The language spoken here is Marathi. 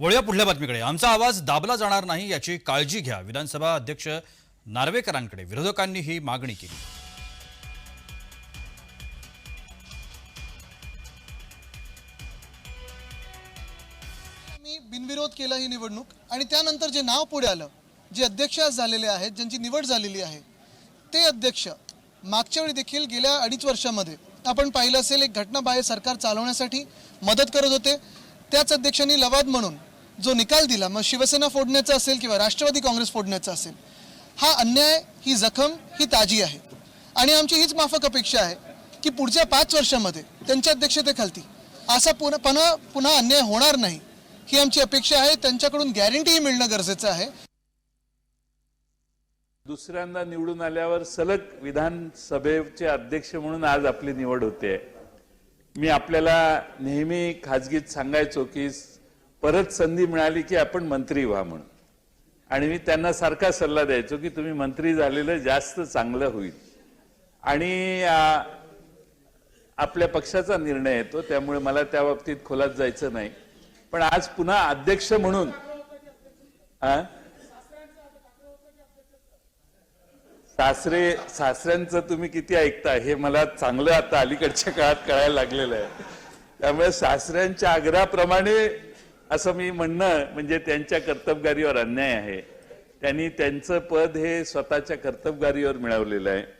वळूया पुढल्या बातमीकडे. आमचा आवाज दाबला जाणार नाही याची काळजी घ्या. विधानसभा अध्यक्ष नार्वेकरांकडे विरोधकांनी ही मागणी केली. मी बिनविरोध केला ही निवडणूक आणि त्यानंतर जे नाव पुढे आलं जे अध्यक्ष आज झालेले आहेत ज्यांची निवड झालेली आहे ते अध्यक्ष मागच्या वेळी देखील गेल्या अडीच वर्षामध्ये आपण पाहिलं असेल एक घटनाबाह्य सरकार चालवण्यासाठी मदत करत होते. त्याच अध्यक्षांनी लवाद म्हणून जो निकाल दिला मग शिवसेना फोडण्याचा असेल किंवा राष्ट्रवादी काँग्रेस फोडण्याचा असेल हा अन्याय ही जखम ही ताजी आहे. आणि आमची हीच माफक अपेक्षा आहे की पुढच्या पाच वर्षामध्ये त्यांच्या अध्यक्षतेखालती असा पुन्हा पुन्हा पुन्हा अन्याय होणार नाही ही आमची अपेक्षा आहे. त्यांच्याकडून गॅरंटीही मिळणं गरजेचं आहे. दुसऱ्यांदा निवडून आल्यावर सलग विधानसभेचे अध्यक्ष म्हणून आज आपली निवड होते. मी आपल्याला नेहमी खाजगीत सांगायचो की परत संधी मिळाली की आपण मंत्री व्हा म्हणून. आणि मी त्यांना सारखा सल्ला द्यायचो की तुम्ही मंत्री झालेलं जास्त चांगलं होईल. आणि आपल्या पक्षाचा निर्णय येतो त्यामुळे मला त्या बाबतीत खोलात जायचं नाही. पण आज पुन्हा अध्यक्ष म्हणून सासरे सासऱ्यांचं तुम्ही किती ऐकता हे मला चांगलं आता अलीकडच्या काळात कळायला लागलेलं आहे. त्यामुळे सासऱ्यांच्या आग्रहाप्रमाणे असं मी म्हणणं म्हणजे त्यांच्या कर्तबगारीवर अन्याय आहे. त्यांनी त्यांचं पद हे स्वतःच्या कर्तबगारीवर मिळवलेलं आहे.